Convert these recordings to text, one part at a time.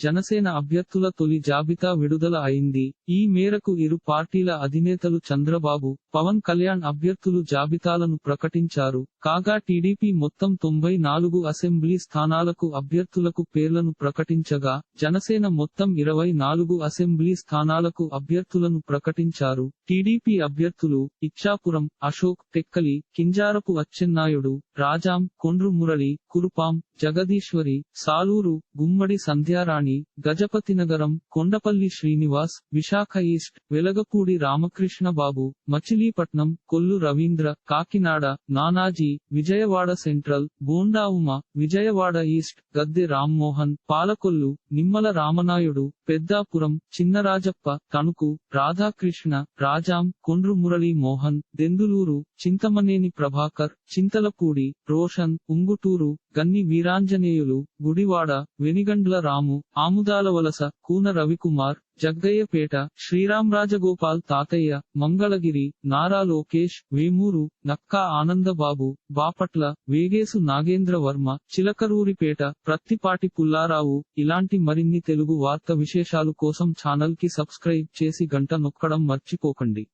జనసేన అభ్యర్థుల తొలి జాబితా విడుదల అయింది. ఈ మేరకు ఇరు పార్టీల అధినేతలు చంద్రబాబు పవన్ కళ్యాణ్ అభ్యర్థులు జాబితాలను ప్రకటించారు. కాగా టీడీపీ మొత్తం తొంభై నాలుగు అసెంబ్లీ స్థానాలకు అభ్యర్థులకు పేర్లను ప్రకటించగా జనసేన మొత్తం ఇరవై నాలుగు అసెంబ్లీ స్థానాలకు అభ్యర్థులను ప్రకటించారు. టీడీపీ అభ్యర్థులు Ichchapuram Ashok Tekkali Kinjarapu Atchannaidu Rajam Kondru Murali Kurupam Jagadeeswari Saluru Gummadi Sandhyarani Gajapathinagaram Kondapalli Srinivas Visakha east Velagapudi Ramakrishna Babu Machilipatnam Kollu Ravindra Kakinada Nanaji Vijayawada central Bonda Uma Vijayawada east Gadde Rammohan Palakollu Nimmala Ramanaidu Peddapuram Chinarajappa Tanuku Radhakrishna Rajam Kondru Murali Mohan Denduluru Chintamaneni Prabhakar Chintalapudi Roshan Unguturu Ganni Veeranjaneyulu Gudivada Venigandla Ramu Amadalavalasa Kuna Ravikumar Jaggayyapeta Sriramrajagopal Tataiah Mangalagiri Nara Lokesh Vemuru Nakka Anandababu Bapatla వేగేసు Nagendra Varma చిలకరూరిపేట Prathipati Pullarao ఇలాంటి మరిన్ని తెలుగు వార్త విశేషాలు కోసం ఛానల్కి subscribe చేసి గంట నొక్కడం మర్చిపోకండి.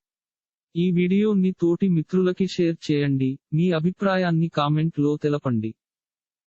ఈ వీడియోని తోటి మిత్రులకి షేర్ చేయండి మీ అభిప్రాయాన్ని కామెంట్లో తెలపండి.